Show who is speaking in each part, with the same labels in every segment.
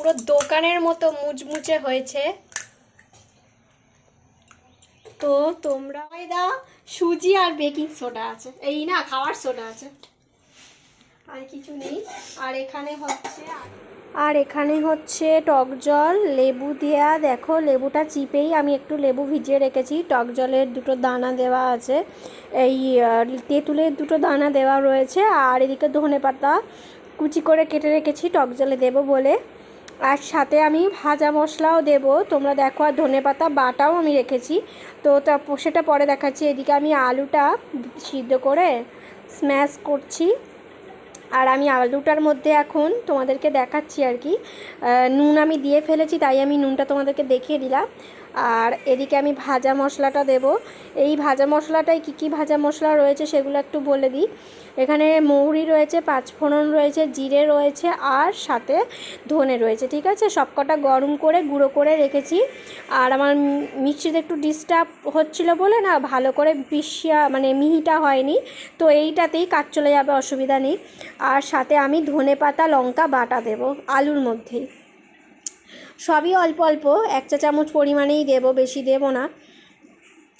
Speaker 1: পুরো দোকানের মতো মুচমুচে হয়েছে। তো তোমরা ময়দা সুজি আর বেকিং সোডা আছে। এই না খাওয়ার সোডা আছে। আর কিছু নেই। আর এখানে হচ্ছে আর এখানে হচ্ছে টক জল লেবু দেয়া। দেখো লেবুটা চিপেই আমি একটু লেবু ভিজিয়ে রেখেছি। টক জলের দুটো দানা দেওয়া আছে। এই তেঁতুলের দুটো দানা দেওয়া রয়েছে। আর এদিকে ধনে পাতা কুচি করে কেটে রেখেছি। টক জলে দেবো বলে। আর সাথে আমি ভাজা মশলাও দেব। তোমরা দেখো, আর ধনে পাতা বাটাও আমি রেখেছি। তো তা সেটা পরে দেখাচ্ছি। এদিকে আমি আলুটা সিদ্ধ করে স্ম্যাশ করছি। আর আমি আলুটার মধ্যে এখন তোমাদেরকে দেখাচ্ছি আর কি। নুন আমি দিয়ে ফেলেছি, তাই আমি নুনটা তোমাদেরকে দেখিয়ে দিলাম। আর এদিকে আমি ভাজা মশলাটা দেব। এই ভাজা মশলাটায় কী কী ভাজা মশলা রয়েছে সেগুলো একটু বলে দিই। এখানে মৌরি রয়েছে, পাঁচফোড়ন রয়েছে, জিরে রয়েছে আর সাথে ধনে রয়েছে, ঠিক আছে? সবকটা গরম করে, গুঁড়ো করে রেখেছি। আর আমার মিক্সিতে একটু ডিস্টার্ব হচ্ছিল বলে না, ভালো করে পিসিয়া মানে মিহিটা হয়নি। তো এইটাতেই কাজ চলে যাবে, অসুবিধা নেই। আর সাথে আমি ধনে পাতা লঙ্কা, বাটা দেব, আলুর মধ্যেই। সবই অল্প অল্প, এক চা চামচ পরিমাণেই দেব, বেশি দেব না।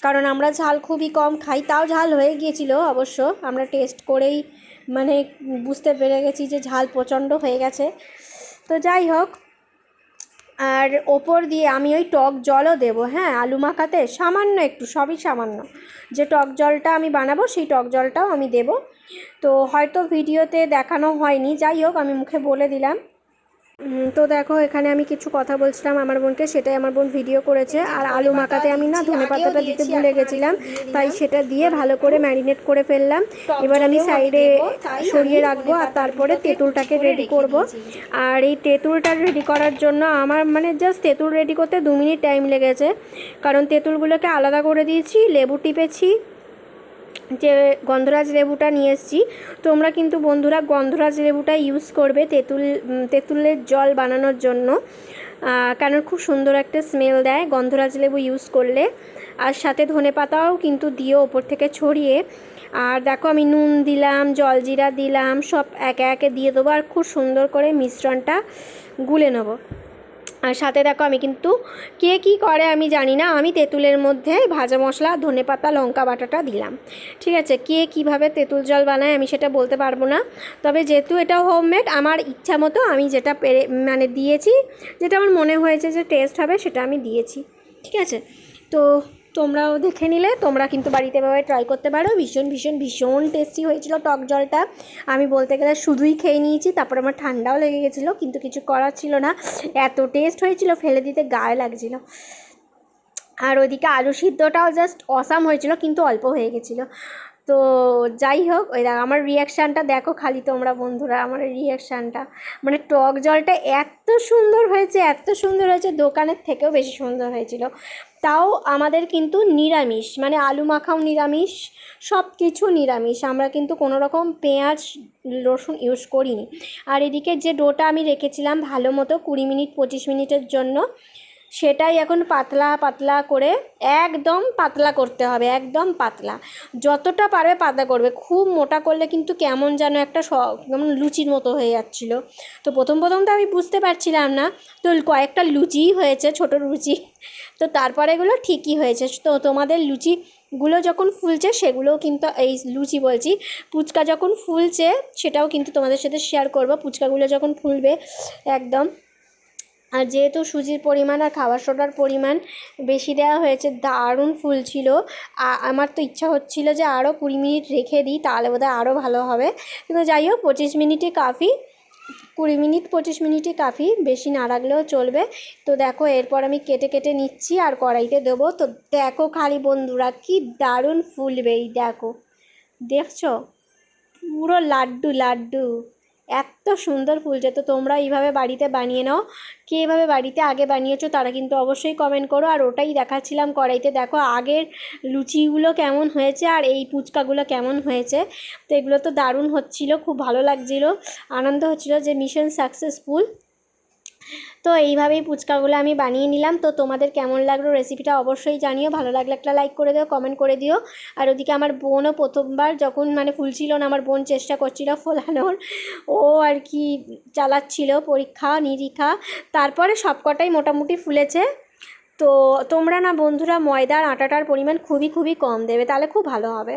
Speaker 1: কারণ আমরা ঝাল খুবই কম খাই, তাও ঝাল হয়ে গিয়েছিল অবশ্য। আমরা টেস্ট করেই মানে বুঝতে পেরে গেছি যে ঝাল প্রচণ্ড হয়ে গেছে। তো যাই হোক, আর ওপর দিয়ে আমি ওই টক জলও দেবো হ্যাঁ আলু মাখাতে সামান্য একটু, সবই সামান্য। যে টক জলটা আমি বানাবো, সেই টক জলটাও আমি দেব। তো হয়তো ভিডিওতে দেখানো হয়নি, যাই হোক, আমি মুখে বলে দিলাম। তো দেখো, এখানে আমি কিছু কথা বলছিলাম আমার বোনকে, সেটাই আমার বোন ভিডিও করেছে। আর আলু মাখাতে আমি না ধনে পাতাটা দিতে ভুলে গেছিলাম, তাই সেটা দিয়ে ভালো করে ম্যারিনেট করে ফেললাম। এবার আমি সাইডে সরিয়ে রাখব আর তারপরে তেঁতুলটাকে রেডি করব। আর এই তেঁতুলটা রেডি করার জন্য আমার মানে জাস্ট তেঁতুল রেডি করতে দু মিনিট টাইম লেগেছে। কারণ তেঁতুলগুলোকে আলাদা করে দিয়েছি, লেবু টিপেছি যে গন্ধরাজ লেবুটা নিয়ে এসেছি, তোমরা কিন্তু বন্ধুরা গন্ধরাজ লেবুটা ইউজ করবে তেঁতুল তেঁতুলের জল বানানোর জন্য। কারণ খুব সুন্দর একটা স্মেল দেয় গন্ধরাজ লেবু ইউজ করলে। আর সাথে ধনে পাতাও কিন্তু দিয়ে ওপর থেকে ছড়িয়ে। আর দেখো আমি নুন দিলাম জলজিরা দিলাম, সব একে একে দিয়ে দেবো। আর খুব সুন্দর করে মিশ্রণটা গুলে নেব। আর সাথে দেখো আমি কিন্তু কে কি করে আমি জানি না, আমি তেঁতুলের মধ্যে ভাজা মশলা, ধনে পাতা, লঙ্কা বাটাটা দিলাম। ঠিক আছে, কে কীভাবে তেঁতুল জল বানায় আমি সেটা বলতে পারব না। তবে যেহেতু এটা হোমমেড, আমার ইচ্ছা মতো আমি যেটা পেরে মানে দিয়েছি, যেটা আমার মনে হয়েছে যে টেস্ট হবে সেটা আমি দিয়েছি। ঠিক আছে, তো তোমরাও দেখে নিলে, তোমরা কিন্তু বাড়িতে এভাবে ট্রাই করতে পারো। ভীষণ ভীষণ ভীষণ টেস্টি হয়েছিল টক জলটা। আমি বলতে গেলে শুধুই খেয়ে নিয়েছি, তারপর আমার ঠান্ডাও লেগে গেছিল, কিন্তু কিছু করার ছিল না। এত টেস্ট হয়েছিল, ফেলে দিতে গায়ে লাগছিল। আর ওইদিকে আলু সিদ্ধটাও জাস্ট অসাম হয়েছিল, কিন্তু অল্প হয়ে গেছিল। তো যাই হোক, ওই আমার রিয়াকশানটা দেখো খালি তোমরা বন্ধুরা, আমার রিয়াকশানটা মানে টক জলটা এত সুন্দর হয়েছে, এত সুন্দর হয়েছে, দোকানের থেকেও বেশি সুন্দর হয়েছিল। তাও আমাদের কিন্তু নিরামিষ মানে আলু মাখাও নিরামিষ সব কিছু নিরামিষ। আমরা কিন্তু কোনো রকম পেঁয়াজ, রসুন ইউজ করিনি। আর এদিকে যে ডোটা আমি রেখেছিলাম ভালো মতো কুড়ি মিনিট, পঁচিশ মিনিটের জন্য সেটাই এখন পাতলা পাতলা করে একদম পাতলা করতে হবে, একদম পাতলা। যতটা পারবে পাতলা করবে। খুব মোটা করলে কিন্তু কেমন যেন একটা কেমন লুচির মতো হয়ে যাচ্ছিল। তো প্রথম প্রথম তো আমি বুঝতে পারছিলাম না। তো কয়েকটা লুচিই হয়েছে, ছোট লুচি। তো তারপরে এগুলো ঠিকই হয়েছে। তো তোমাদের লুচিগুলো যখন ফুলছে, সেগুলোও কিন্তু এই লুচি বলছি ফুচকা যখন ফুলছে, সেটাও কিন্তু তোমাদের সাথে শেয়ার করব। ফুচকাগুলো যখন ফুলবে, একদম আর যেহেতু সুজির পরিমাণ আর খাবার সোডার পরিমাণ বেশি দেওয়া হয়েছে, দারুণ ফুল ছিল। আমার তো ইচ্ছা হচ্ছিল যে আরও কুড়ি মিনিট রেখে দিই, তাহলে বোধহয় আরও ভালো হবে। কিন্তু যাই হোক, পঁচিশ মিনিটে কাফি, কুড়ি মিনিট, পঁচিশ মিনিটই কাফি, বেশি না রাখলেও চলবে। তো দেখো, এরপর আমি কেটে কেটে নিচ্ছি আর কড়াইতে দেবো। তো দেখো খালি বন্ধুরা, কি দারুণ ফুলবে এই দেখো। দেখছ? পুরো লাড্ডু লাড্ডু। এত সুন্দর ফুল তো তোমরা এইভাবে বাড়িতে বানিয়ে নাও। কে এভাবে বাড়িতে আগে বানিয়েছো তারা কিন্তু অবশ্যই কমেন্ট করো। আর ওটাই দেখাচ্ছিলাম কড়াইতে। দেখো আগের লুচিগুলো কেমন হয়েছে আর এই পুচকাগুলো কেমন হয়েছে। তো এগুলো তো দারুণ হচ্ছিল, খুব ভালো লাগছিল। আনন্দ হচ্ছিল যে মিশন সাকসেসফুল তো এইভাবেই ফুচকাগুলো আমি বানিয়ে নিলাম। তো তোমাদের কেমন লাগল রেসিপিটা অবশ্যই জানিও। ভালো লাগলে একটা লাইক করে দিও কমেন্ট করে দিও। আর ওদিকে আমার বোনও প্রথমবার যখন মানে ফুলছিল না, আমার বোন চেষ্টা করছিল ফোলানোর। ও আর কি চালাচ্ছিল পরীক্ষা, নিরীক্ষা। তারপরে সবকটাই মোটামুটি ফুলেছে। তো তোমরা না বন্ধুরা ময়দার আটাটার পরিমাণ খুবই খুবই কম দেবে, তাহলে খুব ভালো হবে।